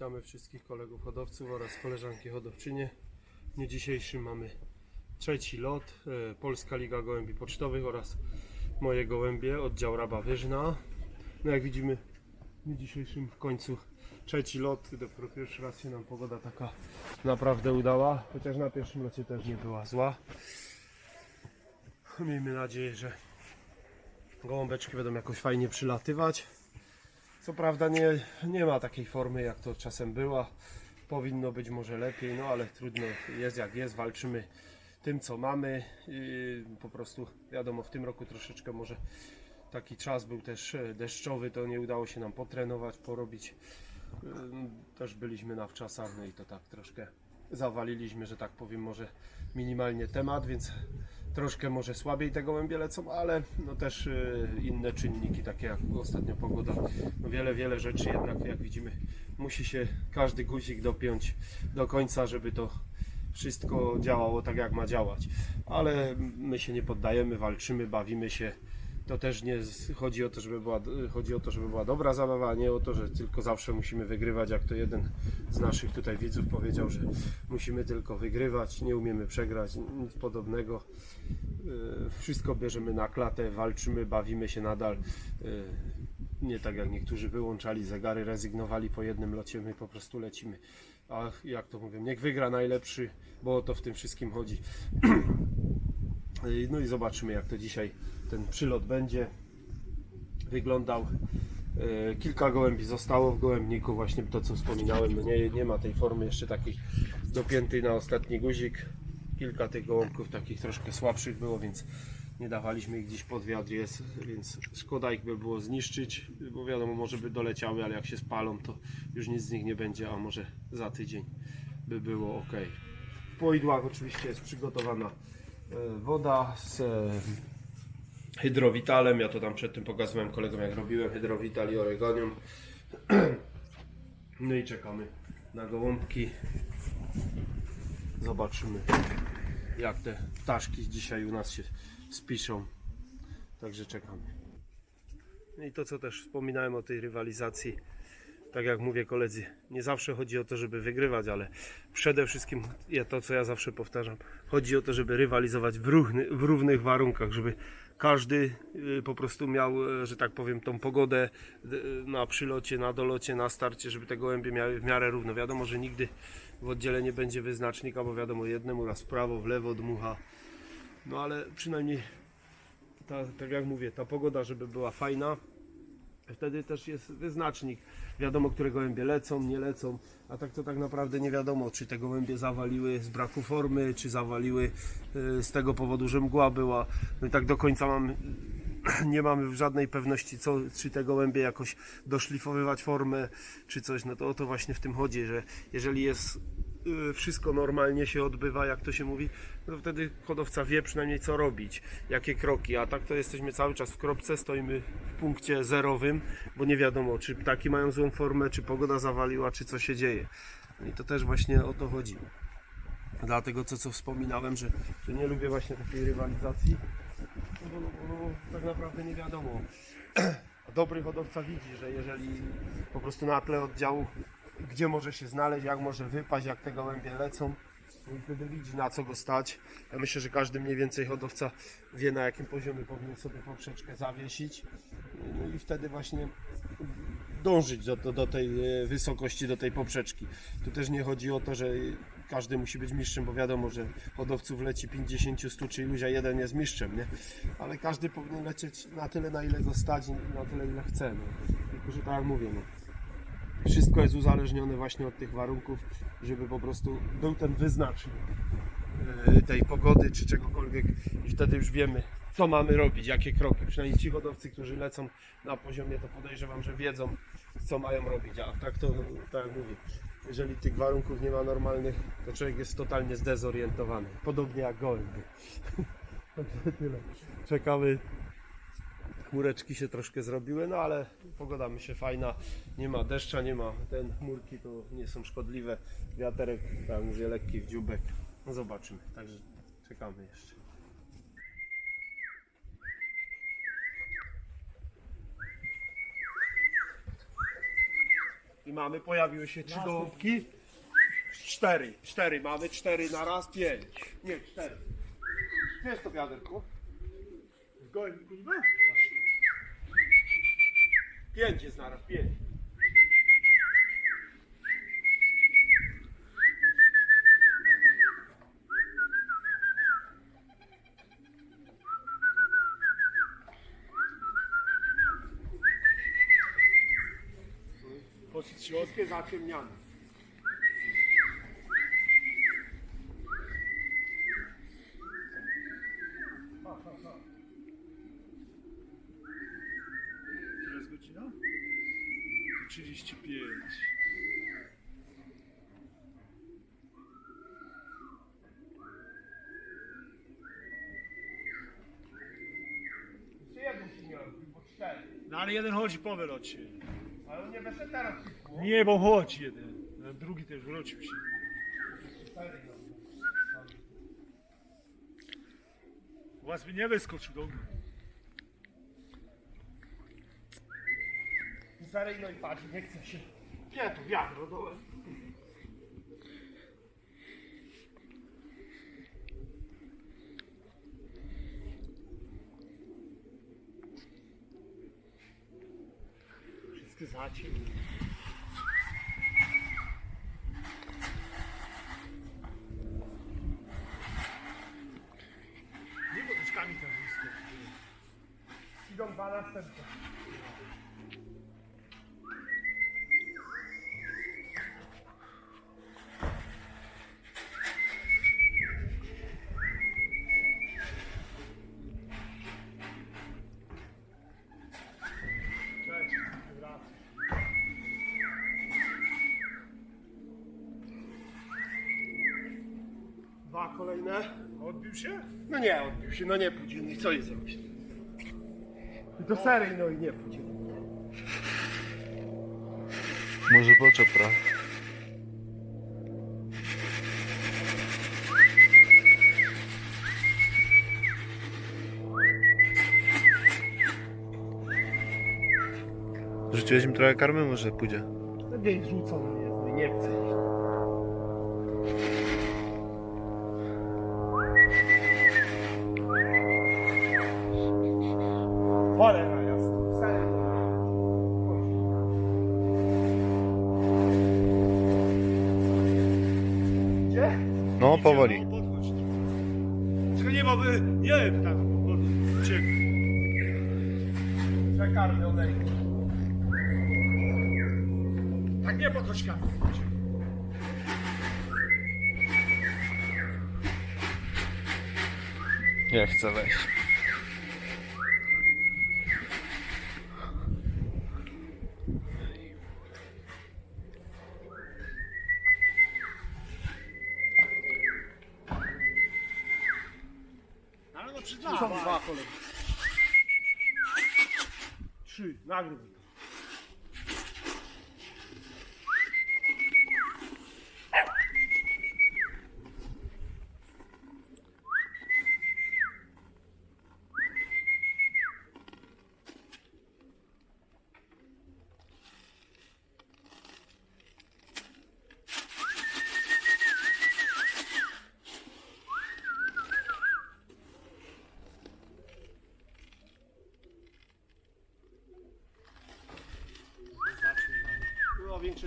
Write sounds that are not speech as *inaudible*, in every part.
Witamy wszystkich kolegów hodowców oraz koleżanki hodowczynie. W dniu dzisiejszym mamy trzeci lot, e, Polska Liga Gołębi Pocztowych oraz moje gołębie, oddział Raba Wyżna. No jak widzimy w dniu dzisiejszym w końcu trzeci lot, dopiero pierwszy raz się nam pogoda taka naprawdę udała, chociaż na pierwszym locie też nie była zła. Miejmy nadzieję, że gołąbeczki będą jakoś fajnie przylatywać. Co prawda nie, nie ma takiej formy jak to czasem była. Powinno być może lepiej, no ale trudno jest jak jest, walczymy tym co mamy. Po prostu wiadomo w tym roku troszeczkę może taki czas był też e, deszczowy, to nie udało się nam potrenować, porobić. Yy, Też byliśmy na wczasach, no i to tak troszkę zawaliliśmy, że tak powiem, może minimalnie temat, więc troszkę może słabiej te gołębie lecą, ale no też y, inne czynniki, takie jak ostatnio pogoda. No wiele, wiele rzeczy jednak, jak widzimy, musi się każdy guzik dopiąć do końca, żeby to wszystko działało tak, jak ma działać. Ale my się nie poddajemy, walczymy, bawimy się. To też nie chodzi o to, żeby była, chodzi o to, żeby była dobra zabawa, a nie o to, że tylko zawsze musimy wygrywać, jak to jeden z naszych tutaj widzów powiedział, że musimy tylko wygrywać, nie umiemy przegrać, nic podobnego. Yy, Wszystko bierzemy na klatę, walczymy, bawimy się nadal. Yy, Nie tak jak niektórzy wyłączali zegary, rezygnowali po jednym locie, my po prostu lecimy. A jak to mówię, niech wygra najlepszy, bo o to w tym wszystkim chodzi. Yy, *clears throat* No i zobaczymy jak to dzisiaj ten przylot będzie wyglądał. Yy, Kilka gołębi zostało w gołębniku, właśnie to co wspominałem. No Nie, nie ma tej formy jeszcze takiej dopiętej na ostatni guzik. Kilka tych gołąbków takich troszkę słabszych było, więc nie dawaliśmy ich gdzieś pod wiatr jest, więc szkoda ich by było zniszczyć, bo wiadomo, może by doleciały, ale jak się spalą, to już nic z nich nie będzie, a może za tydzień by było ok. W poidłach oczywiście jest przygotowana e, woda z e, hydrowitalem. Ja to tam przed tym pokazywałem kolegom, jak robiłem hydrowital i oregonium. *clears throat* No i czekamy na gołąbki. Zobaczymy, jak te ptaszki dzisiaj u nas się spiszą. Także czekamy. No i to, co też wspominałem o tej rywalizacji. Tak jak mówię koledzy, nie zawsze chodzi o to, żeby wygrywać, ale przede wszystkim to, co ja zawsze powtarzam, chodzi o to, żeby rywalizować w, równy, w równych warunkach, żeby każdy y, po prostu miał, y, że tak powiem, tą pogodę y, na przylocie, na dolocie, na starcie, żeby te gołębie miały w miarę równo. Wiadomo, że nigdy w oddziale nie będzie wyznacznika, bo wiadomo, jednemu raz w prawo, w lewo dmucha. No ale przynajmniej, ta, tak jak mówię, ta pogoda, żeby była fajna, Wtedy też jest wyznacznik. Wiadomo, które gołębie lecą, nie lecą, a tak to tak naprawdę nie wiadomo, czy te gołębie zawaliły z braku formy, czy zawaliły y, z tego powodu, że mgła była. No i tak do końca mam, *clears throat* nie mamy żadnej pewności, co, czy te gołębie jakoś doszlifowywać formę, czy coś. No to o to właśnie w tym chodzi, że jeżeli jest wszystko normalnie się odbywa, jak to się mówi, no wtedy hodowca wie przynajmniej co robić, jakie kroki, a tak to jesteśmy cały czas w kropce, stoimy w punkcie zerowym, bo nie wiadomo, czy ptaki mają złą formę, czy pogoda zawaliła, czy co się dzieje. No I to też właśnie o to chodzi. Dlatego co, co wspominałem, że, że nie lubię właśnie takiej rywalizacji, no bo, no, bo tak naprawdę nie wiadomo. *clears throat* Dobry hodowca widzi, że jeżeli po prostu na tle oddziału, gdzie może się znaleźć, jak może wypaść, jak te gołębie lecą, i wtedy widzi na co go stać. Ja myślę, że każdy mniej więcej hodowca wie na jakim poziomie powinien sobie poprzeczkę zawiesić no i wtedy właśnie dążyć do, do, do tej e, wysokości, do tej poprzeczki. Tu też nie chodzi o to, że każdy musi być mistrzem, bo wiadomo, że hodowców leci 50, 100 czy iluś, a jeden jest mistrzem, nie? Ale każdy powinien lecieć na tyle, na ile go stać i na tyle, ile chce. No. Tylko, że tak jak mówię, no. Wszystko jest uzależnione właśnie od tych warunków, żeby po prostu był ten wyznacznik e, tej pogody czy czegokolwiek i wtedy już wiemy, co mamy robić, jakie kroki. Przynajmniej ci hodowcy, którzy lecą na poziomie, to podejrzewam, że wiedzą, co mają robić. A tak to, tak jak mówię, jeżeli tych warunków nie ma normalnych, to człowiek jest totalnie zdezorientowany. Podobnie jak gołębie. *laughs* Także tyle. Czekamy. Chmureczki się troszkę zrobiły, no ale pogoda mi się fajna. Nie ma deszcza, nie ma ten chmurki, to nie są szkodliwe. Wiaterek, tak mówię, lekki w dziubek. No zobaczymy. Także czekamy jeszcze. I mamy, pojawiły się trzy gołąbki. Cztery, cztery mamy, cztery na raz, pięć. Nie, cztery. Gdzie jest to wiaderko? W? Pięć jest naraz, pięć. Wszystkie zaciemniane. 35. Jeszcze jeden się nie odbił, bo cztery. No ale jeden chodzi po wylocie. Ale on nie weszedł teraz. Nie, bo chodzi jeden. A Drugi też wrócił się. Cztery, no. U was by nie wyskoczył do mnie. Stary, no i patrz, nie chce się. Gdzie tu wiadro dole? Wszystkie. Nie potyczkami blisko. Idą dwa następne. Kolejne. Odbił się? No nie, odbił się, no nie pójdzie, no i co jest zrobić? I to seryjno i nie pójdzie. Może poczepra. Rzuciłeś im trochę karmy? Może pójdzie. No gdzieś rzucony jest, no i nie chce No, powoli. Podchodź. Tylko nie ma. Nie wiem, tak. Uciekł. Odejdą. Tak nie podchodźkami. Uciekł. Nie chcę wejść. Ale no przed Tu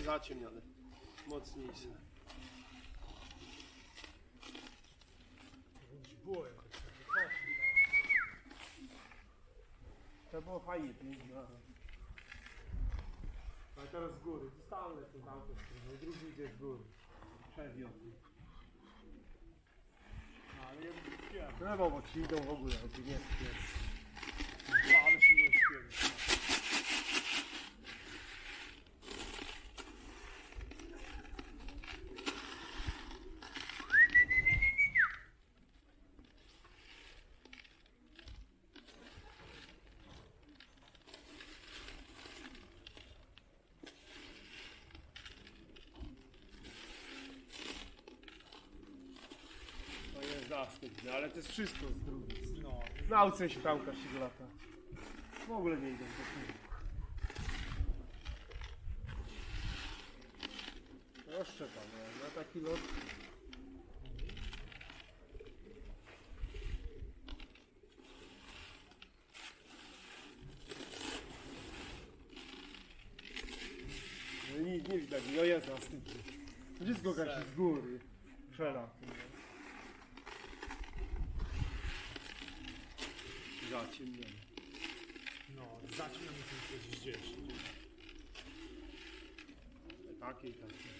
Trzy. No większe zaciemnione. Mocniejsze. To było fajnie, pięknie. Ale teraz z góry. Zostały ten auto, no drugi idzie z góry. Przewiózł. Ale ja bym śpiewał. No bo, bo ci idą w ogóle, a tu nie jest. Ale się nie śpiewał. Zastępne, ale to jest wszystko z drugiej. No. Nauce się tam się lata. W ogóle nie idą do tyłu. Rozszczepam, nie? na taki lot. No nic nie widać, no jest następny. Wszystko gasi z góry. Przela. Zaciemnione. No, zaczynamy się coś gdzieś. Takie i takie.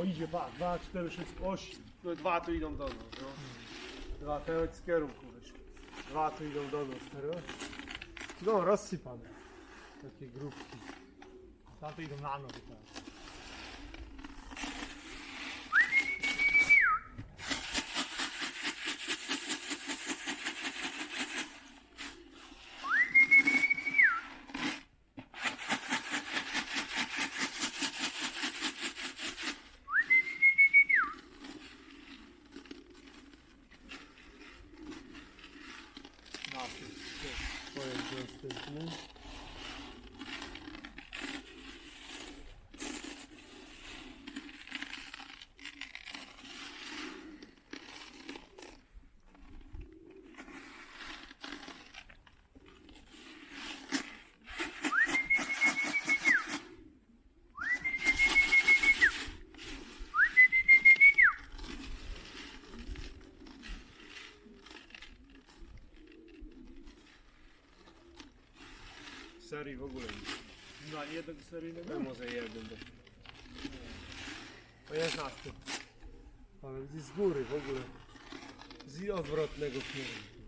O idzie, ba, 2, 4, 6, 8. No dwa tu idą do nas, no. Dwa te z kierunku wyszły. Dwa tu idą do nas teraz. No, rozsypane. Takie grupki. Tamte idą na nowy tak. Na tym. To jest następny. Serii w ogóle nie. No, jeden seryjnego? No może jeden. do- To jest następny. Ale z góry w ogóle. Z odwrotnego kierunku.